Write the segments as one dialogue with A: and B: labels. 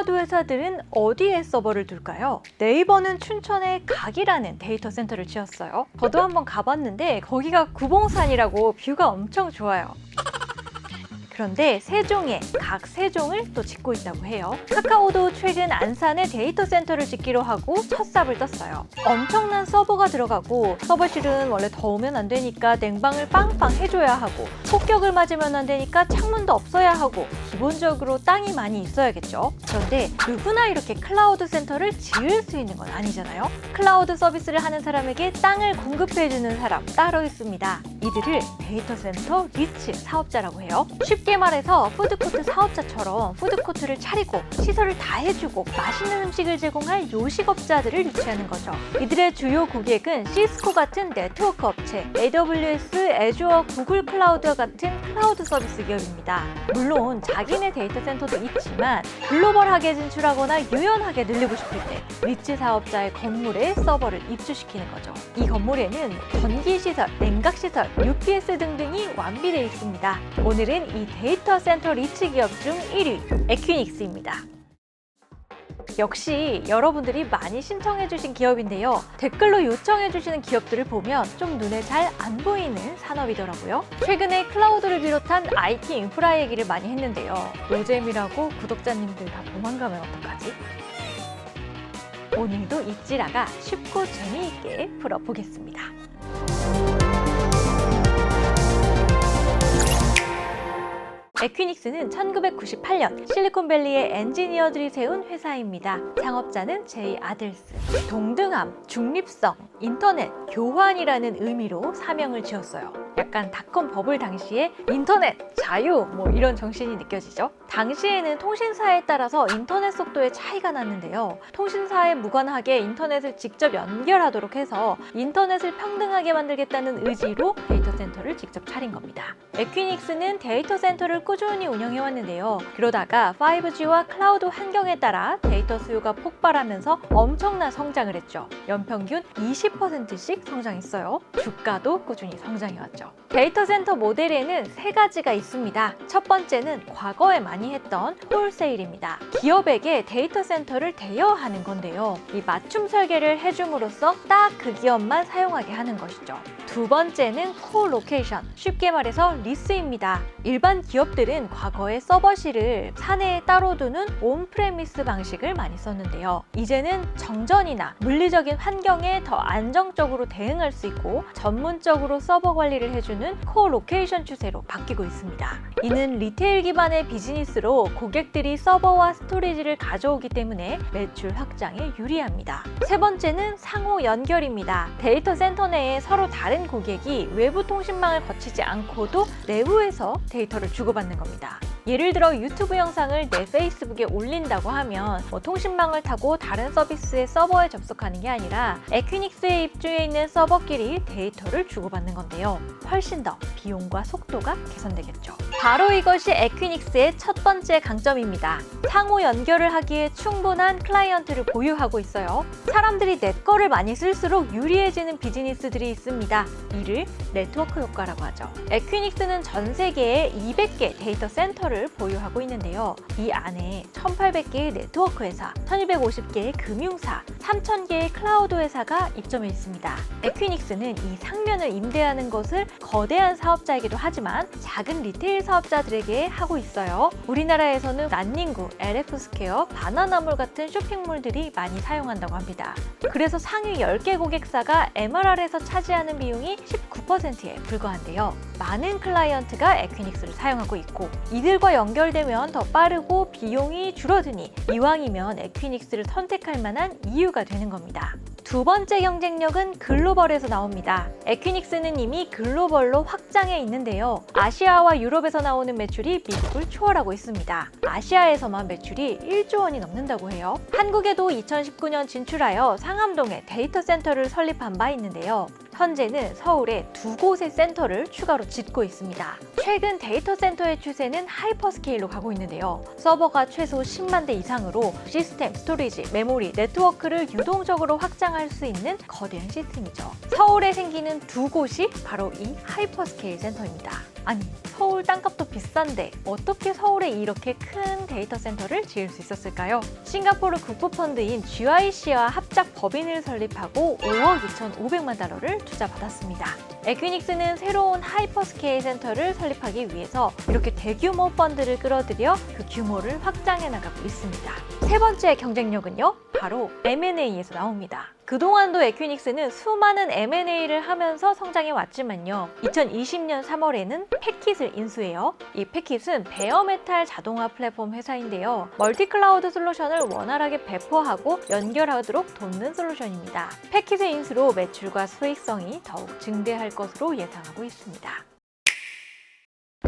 A: 클라우드 회사들은 어디에 서버를 둘까요? 네이버는 춘천에 각이라는 데이터 센터를 지었어요. 저도 한번 가봤는데 거기가 구봉산이라고 뷰가 엄청 좋아요. 그런데 세종에 각 세종을 또 짓고 있다고 해요. 카카오도 최근 안산에 데이터 센터를 짓기로 하고 첫 삽을 떴어요. 엄청난 서버가 들어가고 서버실은 원래 더우면 안 되니까 냉방을 빵빵 해줘야 하고 폭격을 맞으면 안 되니까 창문도 없어야 하고 기본적으로 땅이 많이 있어야겠죠. 그런데 누구나 이렇게 클라우드 센터를 지을 수 있는 건 아니잖아요. 클라우드 서비스를 하는 사람에게 땅을 공급해주는 사람 따로 있습니다. 이들을 데이터 센터 리츠 사업자라고 해요. 쉽게 말해서 푸드코트 사업자처럼 푸드코트를 차리고 시설을 다 해주고 맛있는 음식을 제공할 요식업자들을 유치하는 거죠. 이들의 주요 고객은 시스코 같은 네트워크 업체, AWS, 애주어, 구글 클라우드 같은 클라우드 서비스 기업입니다. 물론 자기 네 데이터 센터도 있지만 글로벌하게 진출하거나 유연하게 늘리고 싶을 때 리츠 사업자의 건물에 서버를 입주시키는 거죠. 이 건물에는 전기시설, 냉각시설, UPS 등등이 완비되어 있습니다. 오늘은 이 데이터 센터 리츠 기업 중 1위 에퀴닉스입니다. 역시 여러분들이 많이 신청해주신 기업인데요. 댓글로 요청해주시는 기업들을 보면 좀 눈에 잘 안 보이는 산업이더라고요. 최근에 클라우드를 비롯한 IT 인프라 얘기를 많이 했는데요. 노잼이라고 구독자님들 다 도망가면 어떡하지? 오늘도 이찌라가 쉽고 재미있게 풀어보겠습니다. 에퀴닉스는 1998년 실리콘밸리의 엔지니어들이 세운 회사입니다. 창업자는 제이 아들스. 동등함, 중립성, 인터넷, 교환이라는 의미로 사명을 지었어요. 약간 닷컴 버블 당시에 인터넷, 자유 뭐 이런 정신이 느껴지죠. 당시에는 통신사에 따라서 인터넷 속도의 차이가 났는데요. 통신사에 무관하게 인터넷을 직접 연결하도록 해서 인터넷을 평등하게 만들겠다는 의지로 데이터 센터를 직접 차린 겁니다. 에퀴닉스는 데이터 센터를 꾸준히 운영해 왔는데요. 그러다가 5G와 클라우드 환경에 따라 데이터 수요가 폭발하면서 엄청난 성장을 했죠. 연평균 20%씩 성장했어요. 주가도 꾸준히 성장해 왔죠. 데이터 센터 모델에는 세 가지가 있습니다. 첫 번째는 과거에 많이 했던 홀세일입니다. 기업에게 데이터 센터를 대여하는 건데요. 이 맞춤 설계를 해줌으로써 딱 그 기업만 사용하게 하는 것이죠. 두 번째는 코- 로케이션, 쉽게 말해서 리스입니다. 일반 기업들은 과거에 서버실을 사내에 따로 두는 온프레미스 방식을 많이 썼는데요. 이제는 정전이나 물리적인 환경에 더 안정적으로 대응할 수 있고 전문적으로 서버 관리를 해주는 코-로케이션 추세로 바뀌고 있습니다. 이는 리테일 기반의 비즈니스로 고객들이 서버와 스토리지를 가져오기 때문에 매출 확장에 유리합니다. 세 번째는 상호 연결입니다. 데이터 센터 내에 서로 다른 고객이 외부 통 신망을 거치지 않고도 내부에서 데이터를 주고받는 겁니다. 예를 들어 유튜브 영상을 내 페이스북에 올린다고 하면 뭐 통신망을 타고 다른 서비스의 서버에 접속하는 게 아니라 에퀴닉스에 입주해 있는 서버끼리 데이터를 주고받는 건데요. 훨씬 더 비용과 속도가 개선되겠죠. 바로 이것이 에퀴닉스의 첫 번째 강점입니다. 상호 연결을 하기에 충분한 클라이언트를 보유하고 있어요. 사람들이 내 거를 많이 쓸수록 유리해지는 비즈니스들이 있습니다. 이를 네트워크 효과라고 하죠. 에퀴닉스는 전 세계에 200개 데이터 센터를 보유하고 있는데요. 이 안에 1,800개의 네트워크 회사, 1,250개의 금융사, 3,000개의 클라우드 회사가 입점해 있습니다. 에퀴닉스는 이 상면을 임대하는 것을 거대한 사업자이기도 하지만 작은 리테일 사업자들에게 하고 있어요. 우리나라에서는 난닝구, LF 스퀘어, 바나나몰 같은 쇼핑몰들이 많이 사용한다고 합니다. 그래서 상위 10개 고객사가 MRR에서 차지하는 비용이 19%에 불과한데요. 많은 클라이언트가 에퀴닉스를 사용하고 있고 이들 과 연결되면 더 빠르고 비용이 줄어드니 이왕이면 에퀴닉스를 선택할 만한 이유가 되는 겁니다. 두 번째 경쟁력은 글로벌에서 나옵니다. 에퀴닉스는 이미 글로벌로 확장해 있는데요. 아시아와 유럽에서 나오는 매출이 미국을 초월하고 있습니다. 아시아에서만 매출이 1조 원이 넘는다고 해요. 한국에도 2019년 진출하여 상암동에 데이터 센터를 설립한 바 있는데요. 현재는 서울에 두 곳의 센터를 추가로 짓고 있습니다. 최근 데이터 센터의 추세는 하이퍼스케일로 가고 있는데요. 서버가 최소 10만 대 이상으로 시스템, 스토리지, 메모리, 네트워크를 유동적으로 확장할 수 있는 거대한 시스템이죠. 서울에 생기는 두 곳이 바로 이 하이퍼스케일 센터입니다. 아니, 서울 땅값도 비싼데 어떻게 서울에 이렇게 큰 데이터 센터를 지을 수 있었을까요? 싱가포르 국부펀드인 GIC와 합작 법인을 설립하고 5억 2,500만 달러를 투자받았습니다. 에퀴닉스는 새로운 하이퍼스케일 센터를 설립하기 위해서 이렇게 대규모 펀드를 끌어들여 그 규모를 확장해 나가고 있습니다. 세 번째 경쟁력은요, 바로 M&A에서 나옵니다. 그동안도 에퀴닉스는 수많은 M&A를 하면서 성장해 왔지만요. 2020년 3월에는 패킷을 인수해요. 이 패킷은 베어메탈 자동화 플랫폼 회사인데요. 멀티클라우드 솔루션을 원활하게 배포하고 연결하도록 돕는 솔루션입니다. 패킷의 인수로 매출과 수익성이 더욱 증대할 것으로 예상하고 있습니다.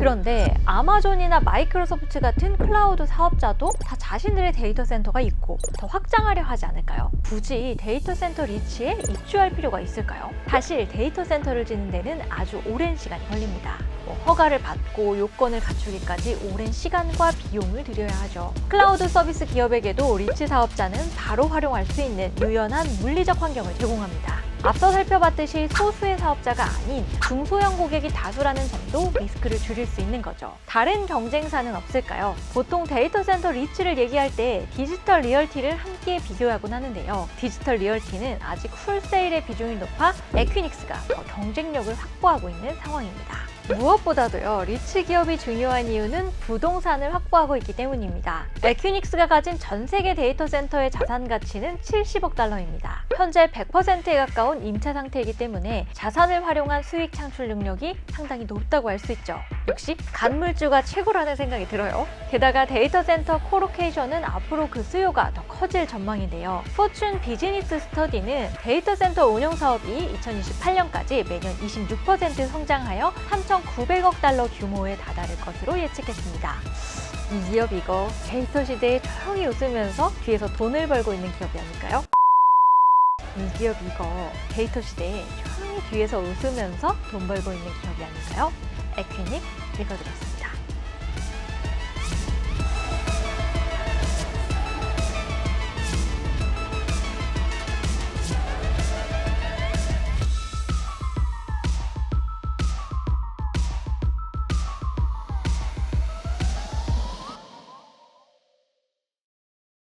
A: 그런데 아마존이나 마이크로소프트 같은 클라우드 사업자도 다 자신들의 데이터 센터가 있고 더 확장하려 하지 않을까요? 굳이 데이터 센터 리치에 입주할 필요가 있을까요? 사실 데이터 센터를 짓는 데는 아주 오랜 시간이 걸립니다. 뭐 허가를 받고 요건을 갖추기까지 오랜 시간과 비용을 들여야 하죠. 클라우드 서비스 기업에게도 리치 사업자는 바로 활용할 수 있는 유연한 물리적 환경을 제공합니다. 앞서 살펴봤듯이 소수의 사업자가 아닌 중소형 고객이 다수라는 점도 리스크를 줄일 수 있는 거죠. 다른 경쟁사는 없을까요? 보통 데이터 센터 리치를 얘기할 때 디지털 리얼티를 함께 비교하곤 하는데요. 디지털 리얼티는 아직 풀세일의 비중이 높아 에퀴닉스가 더 경쟁력을 확보하고 있는 상황입니다. 무엇보다도요, 리치 기업이 중요한 이유는 부동산을 확보하고 있기 때문입니다. 에퀴닉스가 가진 전 세계 데이터 센터의 자산 가치는 70억 달러입니다. 현재 100%에 가까운 임차 상태이기 때문에 자산을 활용한 수익 창출 능력이 상당히 높다고 할 수 있죠. 역시 간물주가 최고라는 생각이 들어요. 게다가 데이터 센터 코로케이션은 앞으로 그 수요가 더 커질 전망인데요. 포춘 비즈니스 스터디는 데이터 센터 운영 사업이 2028년까지 매년 26% 성장하여 3,900억 달러 규모에 다다를 것으로 예측했습니다. 이 기업 이거 데이터 시대에 조용히 웃으면서 뒤에서 돈을 벌고 있는 기업이 아닐까요? 이 기업 이거 데이터 시대에 조용히 뒤에서 웃으면서 돈 벌고 있는 기업이 아닐까요? 에퀴닉 읽어드렸습니다.